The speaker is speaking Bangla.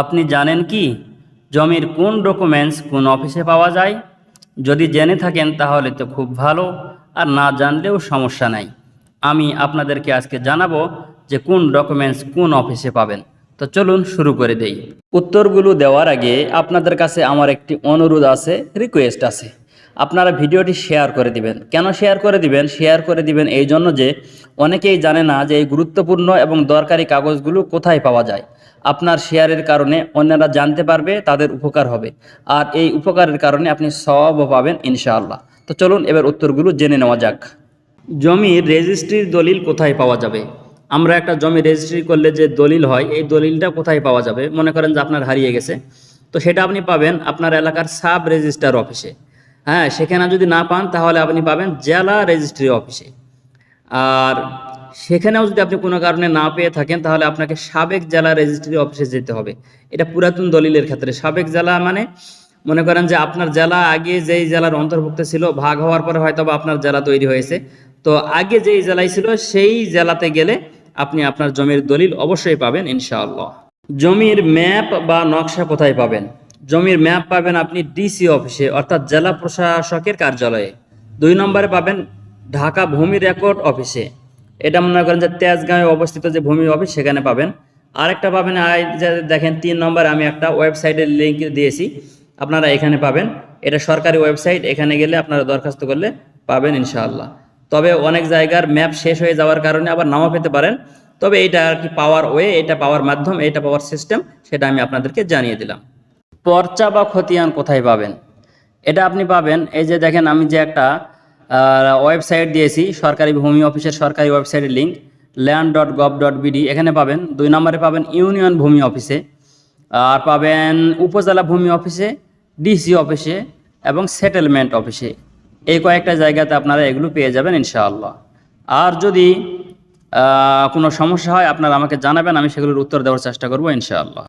আপনি জানেন কি? জমির কোন ডকুমেন্টস কোন অফিসে পাওয়া যায়? যদি জেনে থাকেন তাহলে তো খুব ভালো, আর না জানলেও সমস্যা নাই। আমি আপনাদেরকে আজকে জানাব যে কোন ডকুমেন্টস কোন অফিসে পাবেন। তো চলুন শুরু করে দেই। উত্তরগুলো দেওয়ার আগে আপনাদের কাছে আমার একটি অনুরোধ আছে রিকোয়েস্ট আছে। আপনারা ভিডিওটি শেয়ার করে দিবেন। কেন শেয়ার করে দিবেন? শেয়ার করে দিবেন এই জন্য যে অনেকেই জানে না যে এই গুরুত্বপূর্ণ এবং দরকারি কাগজগুলো কোথায় পাওয়া যায়। আপনার শেয়ারের কারণে অন্যরা জানতে পারবে, তাদের উপকার হবে। আর এই উপকারের কারণে আপনি সবও পাবেন, ইনশাআল্লাহ। তো চলুন এবার উত্তরগুলো জেনে নেওয়া যাক। জমির রেজিস্ট্রির দলিল কোথায় পাওয়া যাবে? আমরা একটা জমি রেজিস্ট্রি করলে যে দলিল হয়, এই দলিলটা কোথায় পাওয়া যাবে? মনে করেন যে আপনার হারিয়ে গেছে। তো সেটা আপনি পাবেন আপনার এলাকার সাব রেজিস্ট্রার অফিসে। হ্যাঁ সেখানে যদি না পান, তাহলে আপনি পাবেন জেলা রেজিস্ট্রি অফিসে। আর সেখানেও যদি আপনি কোনো কারণে না পেয়ে থাকেন, তাহলে আপনাকে সাবেক জেলা রেজিস্ট্রি অফিসে যেতে হবে। এটা পুরাতন দলিলের ক্ষেত্রে। সাবেক জেলা মানে মনে করেন যে আপনার জেলা আগে যেই জেলার অন্তর্ভুক্ত ছিল, ভাগ হওয়ার পরে হয়তো বা আপনার জেলা তৈরি হয়েছে। তো আগে যেই জেলায় ছিল, সেই জেলাতে গেলে আপনি আপনার জমির দলিল অবশ্যই পাবেন, ইনশাআল্লাহ। জমির ম্যাপ বা নকশা কোথায় পাবেন? জমির ম্যাপ পাবেন আপনি ডিসি অফিসে, অর্থাৎ জেলা প্রশাসকের কার্যালয়ে। দুই নম্বরে পাবেন ঢাকা ভূমি রেকর্ড অফিসে। এটা মনে করেন যে তেজগাঁয়ে অবস্থিত যে ভূমি অফিস সেখানে পাবেন। আরেকটা পাবেন আই দেখেন তিন নম্বরে, আমি একটা ওয়েবসাইটের লিঙ্ক দিয়েছি, আপনারা এখানে পাবেন। এটা সরকারি ওয়েবসাইট এখানে গেলে আপনারা দরখাস্ত করলে পাবেন ইনশাআল্লাহ। তবে অনেক জায়গার ম্যাপ শেষ হয়ে যাওয়ার কারণে আবার নাও পেতে পারেন। তবে এটা আর কি পাওয়ার ওয়ে এটা পাওয়ার মাধ্যম, এটা পাওয়ার সিস্টেম সেটা আমি আপনাদেরকে জানিয়ে দিলাম। পর্চা বা খতিয়ান কোথায় পাবেন? এটা আপনি পাবেন, এই যে দেখেন আমি যে একটা ওয়েবসাইট দিয়েছি, সরকারি ভূমি অফিসের সরকারি ওয়েবসাইটের link land dot gov dot BD এখানে পাবেন। দুই নম্বরে পাবেন ইউনিয়ন ভূমি অফিসে, আর পাবেন উপজেলা ভূমি অফিসে ডিসি অফিসে এবং সেটেলমেন্ট অফিসে। এই কয়েকটা জায়গাতে আপনারা এগুলো পেয়ে যাবেন ইনশাআল্লাহ। আর যদি কোনো সমস্যা হয়, আপনারা আমাকে জানাবেন, আমি সেগুলোর উত্তর দেওয়ার চেষ্টা করব ইনশাআল্লাহ।